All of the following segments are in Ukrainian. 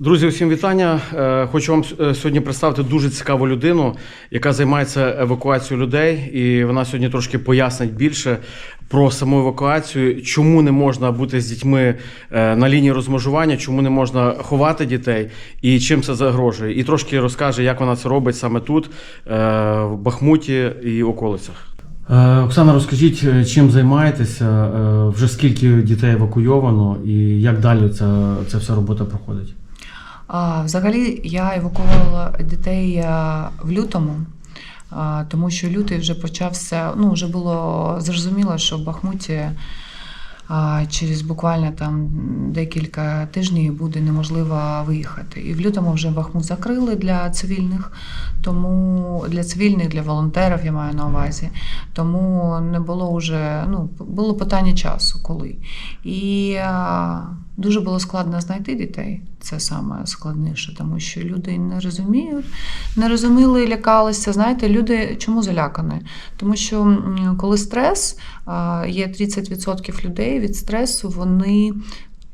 Друзі, усім вітання. Е, Хочу вам е, сьогодні представити дуже цікаву людину, яка займається евакуацією людей, і вона сьогодні трошки пояснить більше про саму евакуацію, чому не можна бути з дітьми е, на лінії розмежування, чому не можна ховати дітей і чим це загрожує. І трошки розкаже, як вона це робить саме тут, в Бахмуті і околицях. Оксана, розкажіть, чим займаєтеся? Вже скільки дітей евакуйовано, і як далі ця, ця вся робота проходить? Взагалі я евакуювала дітей в лютому, тому що лютий вже почався. Ну, вже було зрозуміло, що в Бахмуті через буквально там декілька тижнів буде неможливо виїхати. І в лютому вже Бахмут закрили для цивільних, тому для цивільних, для волонтерів я маю на увазі. Тому не було вже, ну, було питання часу, коли. І дуже було складно знайти дітей. Це саме складніше, тому що люди не розуміють, не розуміли і лякалися. Знаєте, люди чому залякані? Тому що коли стрес, є 30% людей від стресу, вони.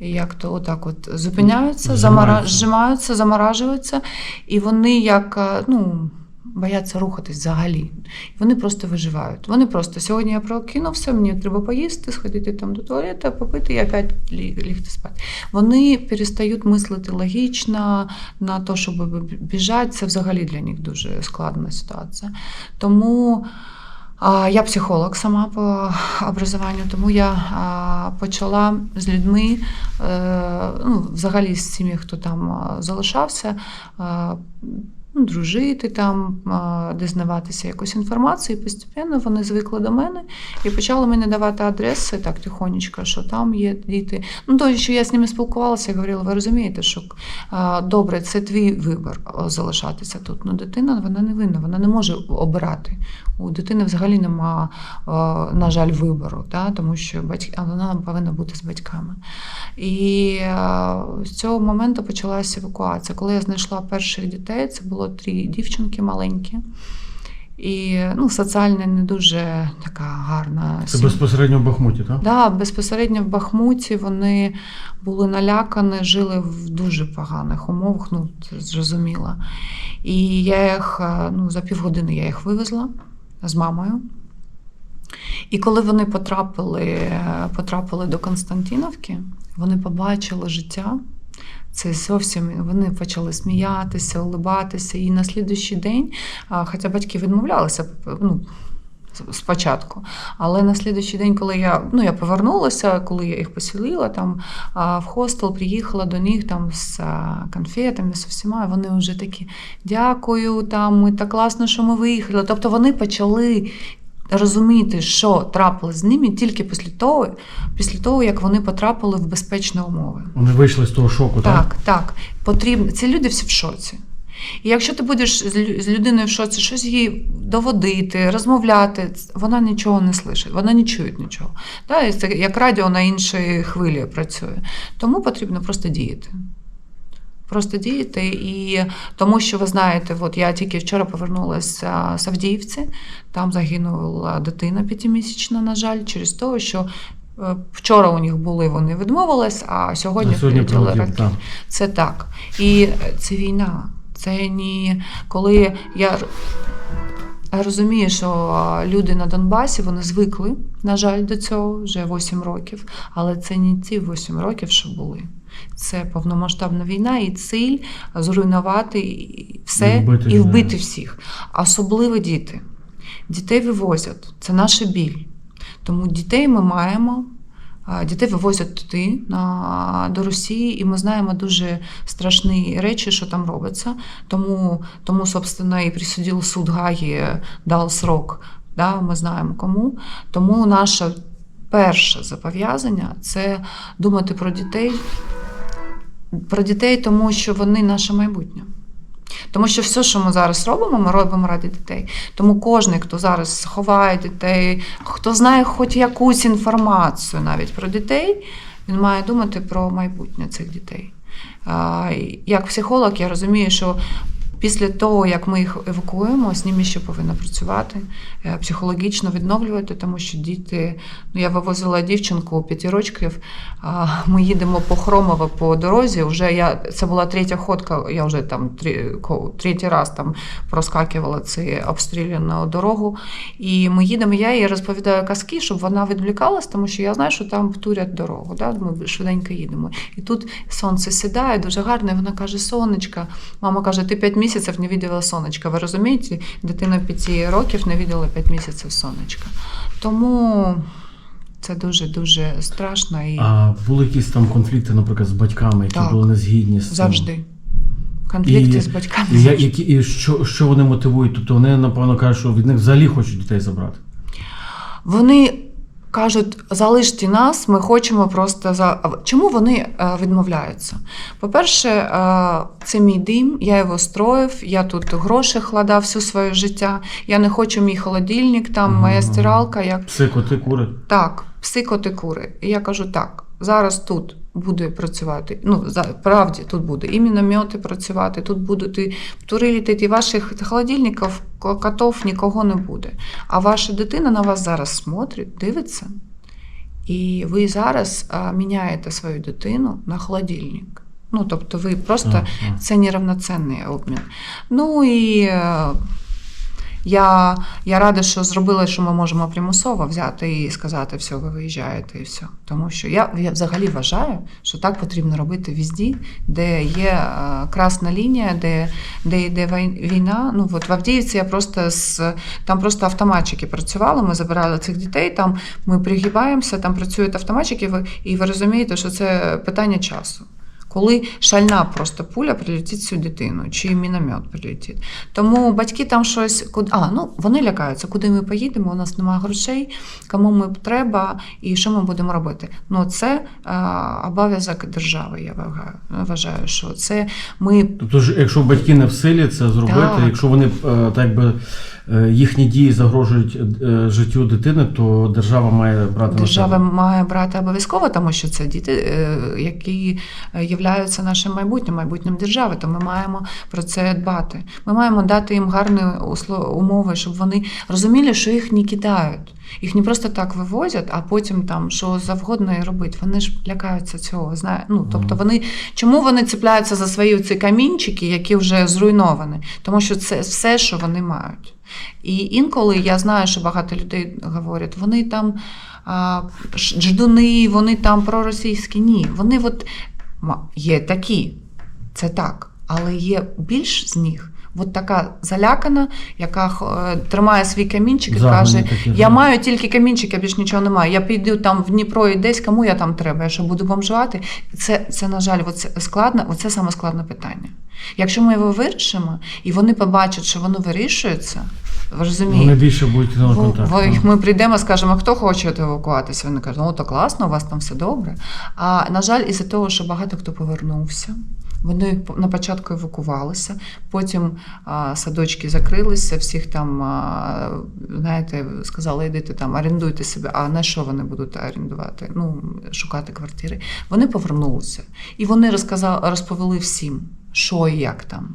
Як то отак от зупиняються, замара... Зжимаються. зжимаються, заморажуються, і вони як ну, бояться рухатись взагалі. Вони просто виживають. Вони просто сьогодні я прокинувся, мені треба поїсти, сходити там до туалету, попити і опять лігти спати. Вони перестають мислити логічно на те, щоб біжати. Це взагалі для них дуже складна ситуація. Тому. Я психолог сама по образованню, тому я почала з людьми, е, ну, взагалі з цими, хто там залишався, ну, дружити там, дізнаватися якусь інформацію. І постійно вони звикли до мене і почали мені давати адреси так тихонечко, що там є діти. Ну, то, що я з ними спілкувалася, я говорила, ви розумієте, що добре, це твій вибір залишатися тут. Ну, дитина вона не винна, вона не може обирати. У дитини взагалі нема, на жаль, вибору, да? тому що батьки, вона повинна бути з батьками. І з цього моменту почалася евакуація. Коли я знайшла перших дітей, це було три дівчинки маленькі. І ну, соціально не дуже така гарна Це безпосередньо в Бахмуті, так? Да, безпосередньо в Бахмуті вони були налякані, жили в дуже поганих умовах, ну зрозуміло. І я їх е, ну, за півгодини я їх вивезла з мамою. І коли вони потрапили, е, потрапили до Константиновки, вони побачили життя. Це зовсім вони почали сміятися, улибатися. І на слідуючий день, хоча батьки відмовлялися ну, спочатку. Але на слідуючий день, коли я, ну, я повернулася, коли я їх поселила там в хостел, приїхала до них там з конфетами, з всіма, і вони вже такі дякую, там, ми так класно, що ми виїхали. Тобто вони почали. Розуміти, що трапилось з ними тільки після того, після того, як вони потрапили в безпечні умови. Вони вийшли з того шоку, так? Так, так. Потрібно. Ці люди всі в шоці. І якщо ти будеш з людиною в шоці щось їй доводити, розмовляти, вона нічого не слышить, вона не чує нічого. Це як радіо на іншій хвилі працює. Тому потрібно просто діяти. Просто діяти. І тому що ви знаєте, от я тільки вчора повернулася з Авдіївці, там загинула дитина п'ятимісячна, на жаль, через те, що е, вчора у них були, вони відмовились, а сьогодні, сьогодні прилетіли ракети. Це так. І це війна. Це не коли я розумію, що люди на Донбасі вони звикли, на жаль, до цього вже 8 років. Але це не ті 8 років, що були. Це повномасштабна війна і ціль зруйнувати все І вбити і вбити всіх. Особливо діти. Дітей вивозять. Це наш біль. Тому дітей ми маємо. Дітей вивозять туди до Росії, і ми знаємо дуже страшні речі, що там робиться. Тому, тому собственно, і присудив суд Гаї дав срок. Да, ми знаємо кому. Тому наше перше зобов'язання це думати про дітей, про дітей, тому що вони наше майбутнє. Тому що все, що ми зараз робимо, ми робимо ради дітей. Тому кожен, хто зараз ховає дітей, хто знає хоч якусь інформацію навіть про дітей, він має думати про майбутнє цих дітей. Як психолог, я розумію, що Після того, як ми їх евакуємо, з ними ще повинна працювати, е, психологічно відновлювати, тому що діти. Ну, я вивозила дівчинку п'яти років. Ми їдемо по Хромово по дорозі. Вже я це була третя ходка. Я вже там три, третій раз там проскакувала цю обстріляну дорогу. І ми їдемо. Я їй розповідаю казки, щоб вона відвлікалась, тому що я знаю, що там турять дорогу. Да? Ми швиденько їдемо. І тут сонце сідає, дуже гарно. І вона каже: Сонечка. Мама каже, ти п'ять місяців не бачила сонечка. Ви розумієте? Дитина п'яти років не бачила п'ять місяців сонечка. Тому це дуже дуже страшно і А були якісь там конфлікти, наприклад, з батьками, які Так. були незгідні з цим? завжди. Конфлікти І- з батьками. І, завжди. які, і що, що вони мотивують? Тобто вони, напевно, кажуть, що від них взагалі хочуть дітей забрати. Вони кажуть, залиште нас, ми хочемо просто за. Чому вони е, відмовляються? По-перше, е, це мій дім, я його строїв, я тут гроші кладав все своє життя. Я не хочу мій холодильник, там моя стиралка. Як Пси, коти, кури. так, пси, коти, кури. І я кажу, так, зараз тут буде працювати. Ну, за, правді, тут буде і міномети працювати, тут будуть і тури літати, і ваших холодильників, котов нікого не буде. А ваша дитина на вас зараз смотрить, дивиться. І ви зараз а, міняєте свою дитину на холодильник. Ну, тобто ви просто А, а. це неравноцінний обмін. Ну і е, я, я рада, що зробили, що ми можемо примусово взяти і сказати, все, ви виїжджаєте і все. Тому що я, я взагалі вважаю, що так потрібно робити візді, де є е, красна лінія, де, де йде війна. Ну от в Авдіївці я просто з там просто автоматчики працювали. Ми забирали цих дітей. Там ми пригибаємося, там працюють автоматчики, ви- і ви розумієте, що це питання часу. Коли шальна просто пуля прилетить цю дитину, чи міномет прилетить. Тому батьки там щось. А, ну вони лякаються, куди ми поїдемо, у нас немає грошей, кому ми треба і що ми будемо робити. Ну це обов'язок держави, я вважаю. що це ми Тобто, якщо батьки не в силі це зробити, Так. якщо вони е, так би їхні дії загрожують е, життю дитини, то держава має брати Держава на себе. має брати обов'язково, тому що це діти, е, які е, являються нашим майбутнім, майбутнім держави. То ми маємо про це дбати. Ми маємо дати їм гарні умови, щоб вони розуміли, що їх не кидають. Їх не просто так вивозять, а потім там що завгодно і робить. Вони ж лякаються цього. Знає. Ну, тобто вони чому вони цепляються за свої ці камінчики, які вже зруйновані? Тому що це все, що вони мають. І інколи я знаю, що багато людей говорять, вони там а, ждуни, вони там проросійські. Ні, вони от є такі, це так, але є більш з них. От така залякана, яка е, тримає свій камінчик і Загнані каже: такі, Я да. маю тільки камінчик, я більш нічого не маю. Я піду там в Дніпро і десь, кому я там треба, я що буду бомжувати. Це, це на жаль, оце складно, оце саме складне питання. Якщо ми його вирішимо, і вони побачать, що воно вирішується, ви розумієте? Вони більше будуть на контакт. так. Ми прийдемо, скажемо, хто хоче евакуватися. Вони кажуть, ну то класно, у вас там все добре. А на жаль, із-за того, що багато хто повернувся. Вони на початку евакувалися, потім садочки закрилися, всіх там, знаєте, сказали, йдите там, орендуйте себе. А на що вони будуть орендувати? Ну, шукати квартири. Вони повернулися. І вони розказали, розповіли всім, що і як там.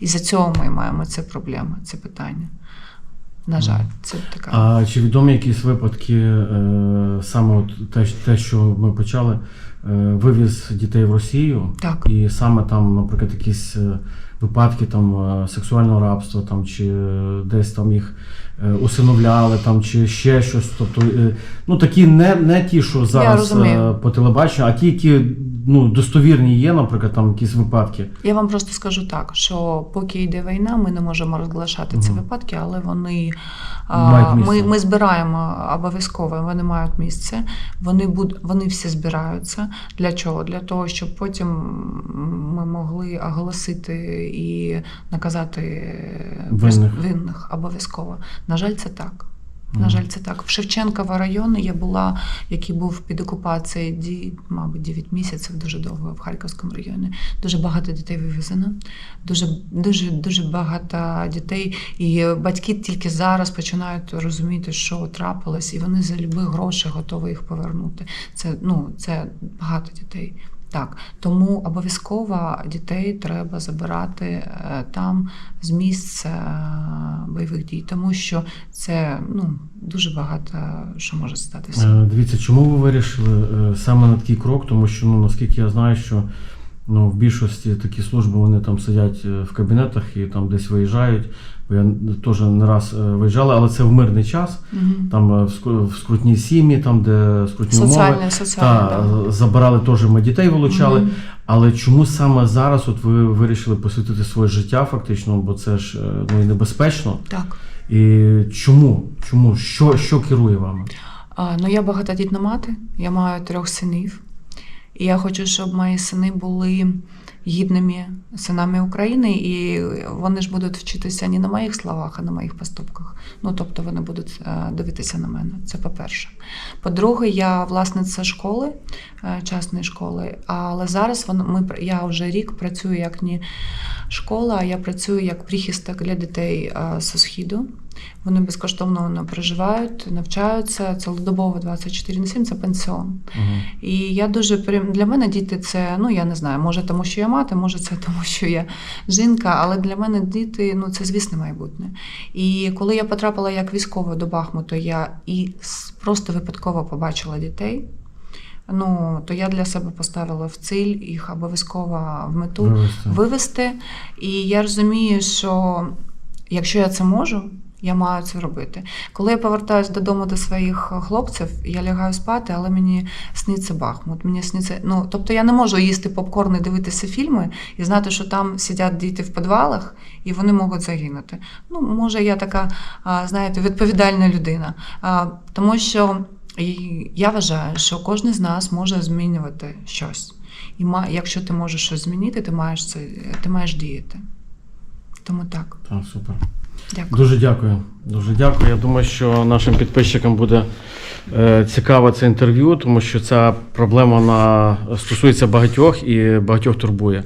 І за цього ми маємо це проблеми, це питання. На жаль, це така. А чи відомі якісь випадки, е, саме от те, те, що ми почали, е, вивіз дітей в Росію, Так. і саме там, наприклад, якісь е, випадки там сексуального рабства, там чи десь там їх усиновляли, там чи ще щось. Тобто, е, ну такі не, не ті, що зараз е, по телебаченню, а ті, які ну достовірні є, наприклад, там якісь випадки. Я вам просто скажу так, що поки йде війна, ми не можемо розглашати ці випадки, але вони ми, ми збираємо обов'язково, вони мають місце. Вони буд, вони всі збираються. Для чого? Для того, щоб потім ми могли оголосити і наказати е, Винних. винних обов'язково. На жаль, це так. На жаль, це так. В Шевченково районі я була, який був під окупацією, ді- мабуть, 9 місяців, дуже довго в Харківському районі. Дуже багато дітей вивезено, дуже, дуже, дуже багато дітей. І батьки тільки зараз починають розуміти, що трапилось, і вони за любі гроші готові їх повернути. Це, ну, це багато дітей. Так, тому обов'язково дітей треба забирати е, там з місця е, бойових дій, тому що це ну, дуже багато що може статися. Е, Дивіться, чому ви вирішили саме на такий крок? Тому що, ну, наскільки я знаю, що ну, в більшості такі служби вони там сидять в кабінетах і там десь виїжджають. Бо я теж не раз е, виїжджала, але це в мирний час. Мгм. Там е, в ск- скрутні сім'ї, там, де скрутні умови. Соціальне, соціальне. Та, да. е, забирали теж ми дітей вилучали. Мгм. Але чому саме зараз от ви вирішили посвятити своє життя, фактично, бо це ж ну, і небезпечно. Так. І чому? Чому? Що, що керує вами? А, ну, я багатодітна мати, я маю трьох синів. І я хочу, щоб мої сини були гідними синами України, і вони ж будуть вчитися не на моїх словах, а на моїх поступках. Ну, тобто вони будуть е, дивитися на мене. Це по-перше. По-друге, я власниця школи, е, частної школи, але зараз вон- ми, я вже рік працюю як не школа, а я працюю як прихисток для дітей е, зі східу. Вони безкоштовно проживають, навчаються цілодобово 24 на 7, це пенсіон. Угу. І я дуже для мене діти це, ну я не знаю, може тому, що я мати, може це тому, що я жінка, але для мене діти ну це звісне майбутнє. І коли я потрапила як військова до Бахмуту, я і просто випадково побачила дітей. Ну, то я для себе поставила в ціль їх обов'язково в мету Вивести. вивести. І я розумію, що якщо я це можу, я маю це робити. Коли я повертаюся додому до своїх хлопців, я лягаю спати, але мені сниться Бахмут. Мені сниться, ну, тобто я не можу їсти попкорн і дивитися фільми і знати, що там сидять діти в підвалах і вони можуть загинути. Ну, може, я така, знаєте, відповідальна людина. Тому що я вважаю, що кожен з нас може змінювати щось. І якщо ти можеш щось змінити, ти маєш це, ти маєш діяти. Тому так. Так, супер. Дякую. Дуже дякую. Дуже дякую. Я думаю, що нашим підписчикам буде е, цікаве це інтерв'ю, тому що ця проблема вона стосується багатьох і багатьох турбує.